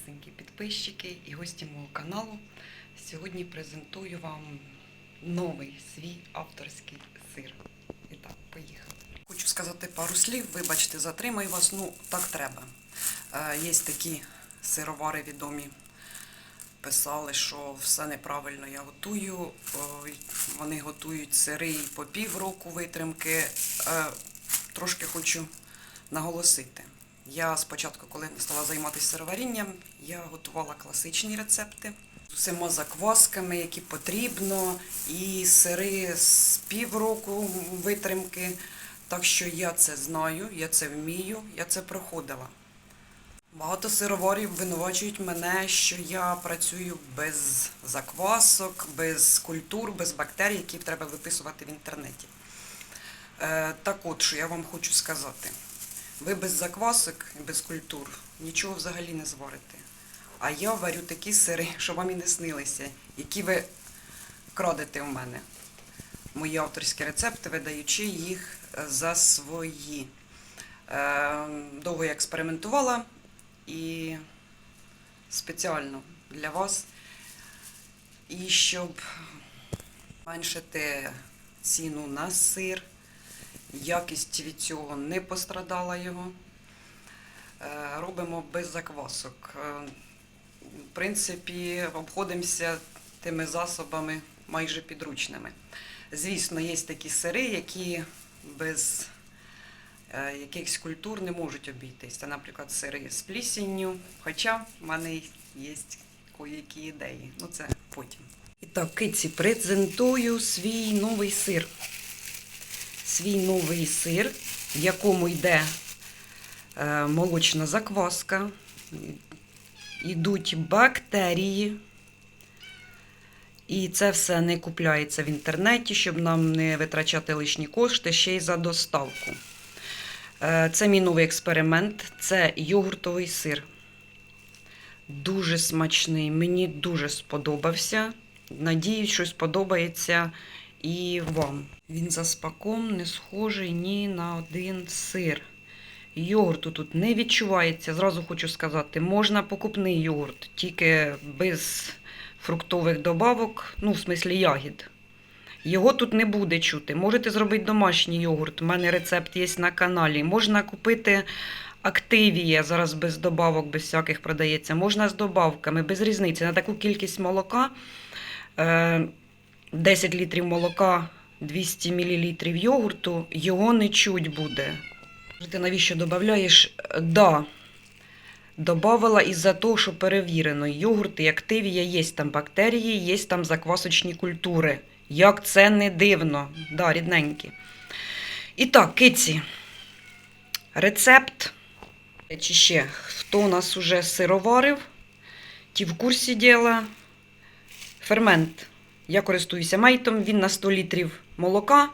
дорогесенькі підписчики і гості мого каналу. Сьогодні презентую вам новий свій авторський сир. І так, поїхали. Хочу сказати пару слів, вибачте, затримаю вас, ну так треба. Е, є такі сировари відомі. Писали, що все неправильно я готую. Вони готують сири і по півроку витримки. Е, Трошки хочу наголосити. Я спочатку, коли стала займатися сироварінням, я готувала класичні рецепти з усіма заквасками, які потрібно, і сири з півроку витримки. Так що я це знаю, я це вмію, я це проходила. Багато сироварів винувачують мене, що я працюю без заквасок, без культур, без бактерій, які треба виписувати в інтернеті. Е, так от, що я вам хочу сказати. Ви без заквасок без культур нічого взагалі не зварите. А я варю такі сири, що вам і не снилися, які ви крадете у мене. Мої авторські рецепти, видаючи їх е, за свої. Е, Довго я експериментувала і спеціально для вас. І щоб зменшити ціну на сир, якість від цього не пострадала його. Е, Робимо без заквасок. Е, В принципі, обходимося тими засобами майже підручними. Звісно, є такі сири, які без е, якихось культур не можуть обійтись. Це, наприклад, сири з плісінню. Хоча в мене є кої-які ідеї. Ну, це потім. І так, киці, презентую свій новий сир. Свій новий сир, в якому йде е, молочна закваска, йдуть бактерії. І це все не купляється в інтернеті, щоб нам не витрачати лишні кошти ще й за доставку. Е, Це мій новий експеримент. Це йогуртовий сир. Дуже смачний. Мені дуже сподобався. Надіюсь, що сподобається і вам. Він за спаком не схожий ні на один сир. Йогурту тут не відчувається. Зразу хочу сказати, можна покупний йогурт, тільки без фруктових добавок, ну, в смислі ягід. Його тут не буде чути. Можете зробити домашній йогурт. У мене рецепт є на каналі. Можна купити активія, зараз без добавок, без всяких продається. Можна з добавками, без різниці. На таку кількість молока, е, 10 літрів молока, 200 мл йогурту, його не чуть буде. Ти навіщо додаєш? Да. Добавила із-за того, що перевірено. Йогурти активія, є там бактерії, є там заквасочні культури. Як це не дивно. Да, рідненькі. І так, киці. Рецепт. Чи ще, хто у нас уже сироварив, ті в курсі діла. Фермент. Я користуюся мейтом, він на 100 літрів молока.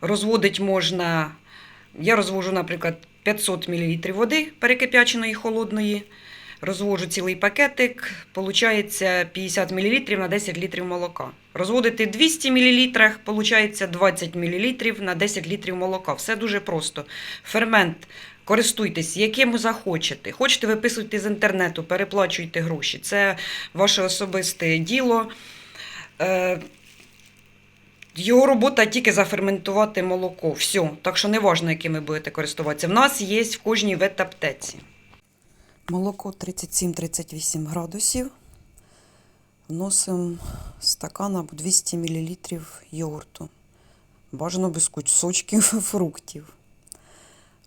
Розводить можна, я розвожу, наприклад, 500 мл води перекип'яченої холодної. Розвожу цілий пакетик, виходить 50 мл на 10 літрів молока. Розводити 200 мл, виходить 20 мл на 10 літрів молока. Все дуже просто. Фермент користуйтесь, яким захочете. Хочете виписуйте з інтернету, переплачуйте гроші. Це ваше особисте діло. Е, його робота тільки заферментувати молоко. Все. Так що не важливо, яким ви будете користуватися. В нас є в кожній ветаптеці. Молоко 37-38 градусів. Вносимо стакан або 200 мл йогурту. Бажано без кусочків фруктів.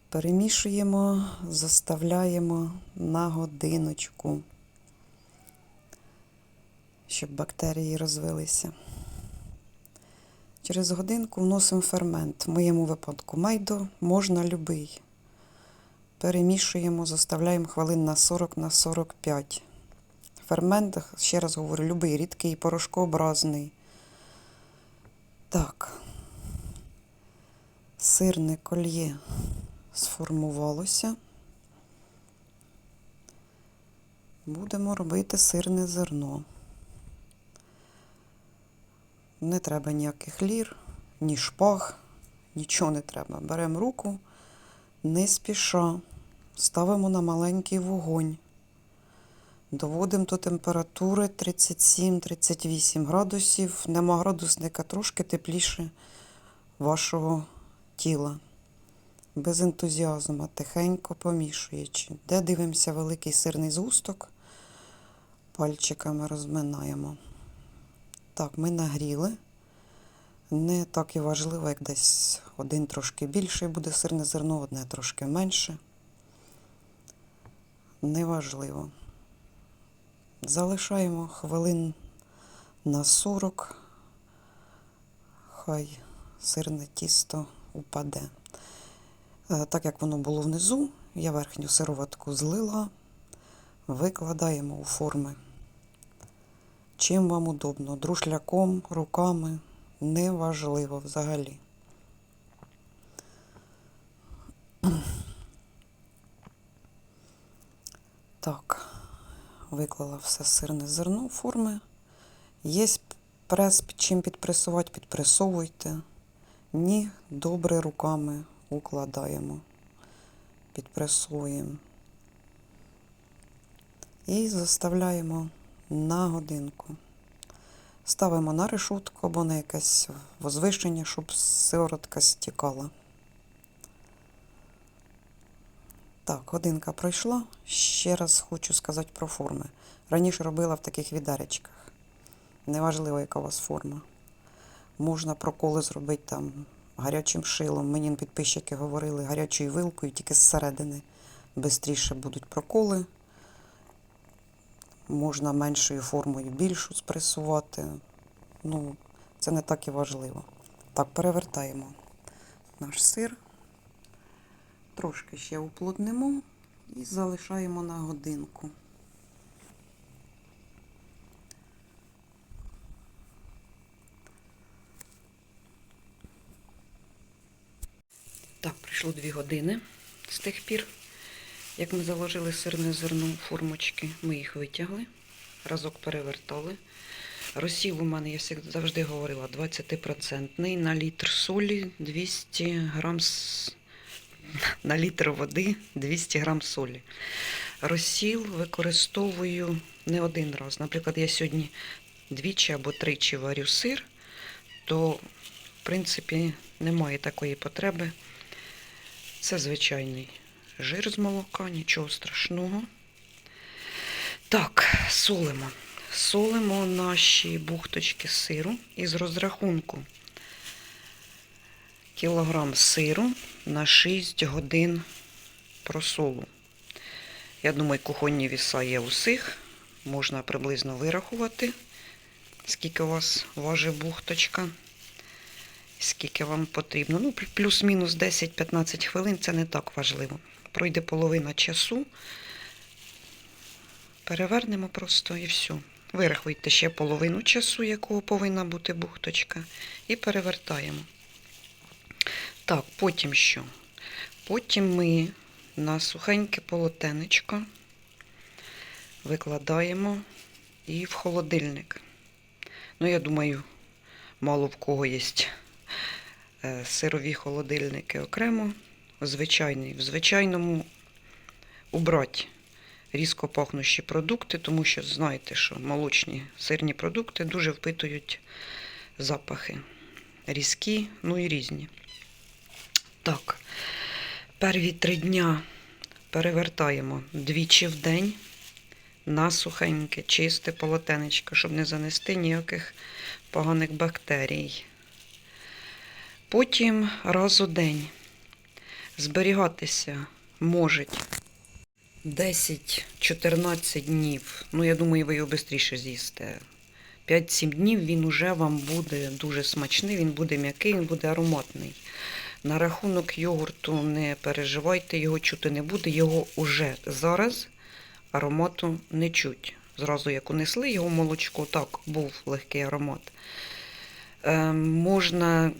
Перемішуємо, заставляємо на годиночку, щоб бактерії розвилися. Через годинку вносимо фермент. В моєму випадку майдо можна любий. Перемішуємо, заставляємо хвилин на 40 на 45. Фермент, ще раз говорю, любий, рідкий, порошкообразний. Так. Сирне кольє сформувалося. Будемо робити сирне зерно. Не треба ніяких лір, ні шпаг, нічого не треба. Беремо руку, не спіша, ставимо на маленький вогонь. Доводимо до температури 37-38 градусів. Нема градусника трошки тепліше вашого тіла. Без ентузіазму, тихенько помішуючи. Де дивимося великий сирний згусток, пальчиками розминаємо. Так, ми нагріли. Не так і важливо, як десь один трошки більший буде сирне зерно, одне трошки менше. Неважливо. Залишаємо хвилин на 40. Хай сирне тісто упаде. Е, Так як воно було внизу, я верхню сироватку злила, викладаємо у форми. Чим вам удобно, друшляком, руками, неважливо взагалі. Так, виклала все сирне зерно форми. Є прес, чим підпресувати, підпресовуйте. Ні, добре руками укладаємо, підпресуємо. І заставляємо на годинку. Ставимо на решутку або на якесь возвишення, щоб сиворотка стікала. Так, годинка пройшла. Ще раз хочу сказати про форми. Раніше робила в таких відеречках. Неважливо, яка у вас форма. Можна проколи зробити там гарячим шилом. Мені підписчики говорили гарячою вилкою, тільки зсередини швидше будуть проколи. Можна меншою формою більшу спресувати. Ну, це не так і важливо. Так, перевертаємо наш сир. Трошки ще уплотнимо і залишаємо на годинку. Так, пройшло дві години з тих пір, як ми заложили сирне зерно в формочки. Ми їх витягли, разок перевертали. Розсів у мене, я завжди говорила, 20% на літр солі 200 грам на літр води 200 грам солі. Розсіл використовую не один раз. Наприклад, я сьогодні двічі або тричі варю сир, то, в принципі, немає такої потреби. Це звичайний жир з молока, нічого страшного. Так, солимо. Солимо наші бухточки сиру із розрахунку кілограм сиру на 6 годин просолу. Я думаю, кухонні віса є усіх. Можна приблизно вирахувати, скільки у вас важить бухточка, скільки вам потрібно. Ну, плюс-мінус 10-15 хвилин це не так важливо. Пройде половина часу. Перевернемо просто і все. Вирахуйте ще половину часу, якого повинна бути бухточка, і перевертаємо. Так, потім що? Потім ми на сухеньке полотенечко викладаємо і в холодильник. Ну, я думаю, мало в кого є е, сирові холодильники окремо. Звичайний. В звичайному убрати різко пахнущі продукти, тому що знаєте, що молочні сирні продукти дуже впитують запахи. Різкі, ну і різні. Так, перві три дня перевертаємо двічі в день на сухеньке, чисте полотенечко, щоб не занести ніяких поганих бактерій. Потім раз у день зберігатися можуть 10-14 днів. Ну, я думаю, ви його швидше з'їсте. 5-7 днів він уже вам буде дуже смачний, він буде м'який, він буде ароматний. На рахунок йогурту не переживайте, його чути не буде, його уже зараз аромату не чуть. Зразу як унесли його молочко, так, був легкий аромат. Е, можна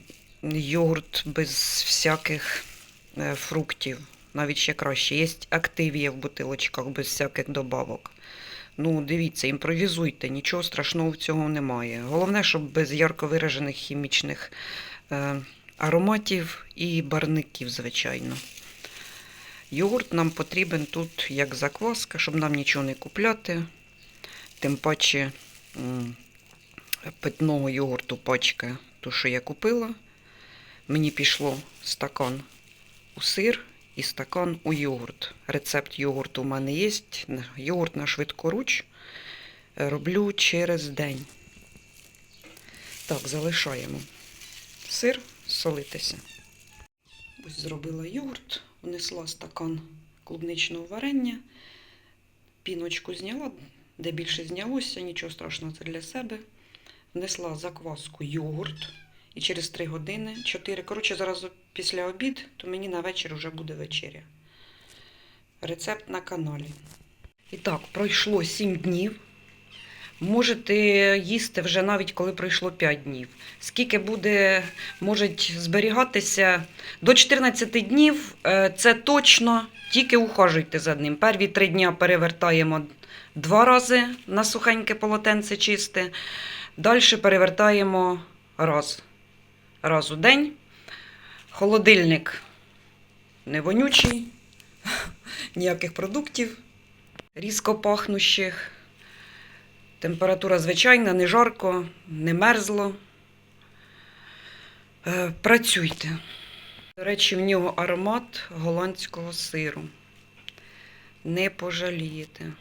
йогурт без всяких фруктів, навіть ще краще. Є активія в бутилочках без всяких добавок. Ну, дивіться, імпровізуйте, нічого страшного в цього немає. Головне, щоб без ярко виражених хімічних е, ароматів і барників, звичайно. Йогурт нам потрібен тут як закваска, щоб нам нічого не купляти. Тим паче питного йогурту пачка, ту, що я купила. Мені пішло стакан у сир і стакан у йогурт. Рецепт йогурту у мене є. Йогурт на швидкоруч е, роблю через день. Так, залишаємо сир солитися. Ось зробила йогурт, внесла стакан клубничного варення, піночку зняла, де більше знялося, нічого страшного, це для себе. Внесла закваску йогурт і через 3 години, 4, коротше, зараз після обід, то мені на вечір вже буде вечеря. Рецепт на каналі. І так, пройшло 7 днів. Можете їсти вже навіть коли пройшло 5 днів. Скільки буде, може зберігатися до 14 днів, е, це точно, тільки ухажуйте за ним. Перві 3 дні перевертаємо два рази на сухеньке полотенце чисте. Далі перевертаємо раз. Раз у день. Холодильник не вонючий, ніяких продуктів, різко пахнущих. Температура звичайна, не жарко, не мерзло. Е, Працюйте. До речі, в нього аромат голландського сиру. Не пожалієте.